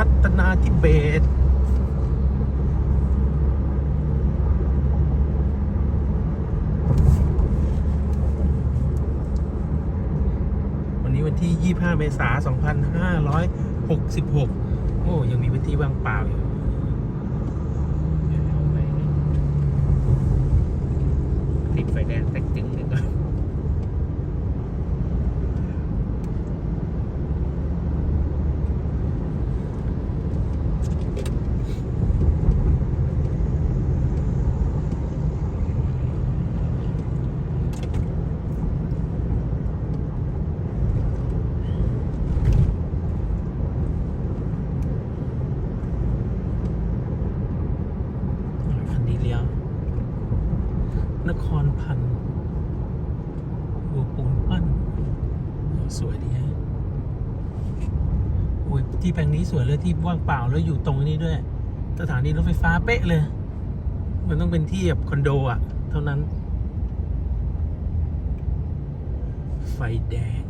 รัตนาธิเบศวันนี้วันที่ 25 เมษายน 2566 โอ้ ยังมีพื้นที่ว่างเปล่าอยู่ ติดไฟแดงแต่จึงหนึ่งก็ คันนี้เลี้ยว นครพันหัวปูนปั้น สวยดีฮะโอ้ยที่แปลงนี้สวยเลยที่ว่างเปล่าแล้วอยู่ตรงนี้ด้วย สถานีรถไฟฟ้าเป๊ะเลย มันต้องเป็นที่แบบคอนโดอะ เท่านั้น ไฟแดง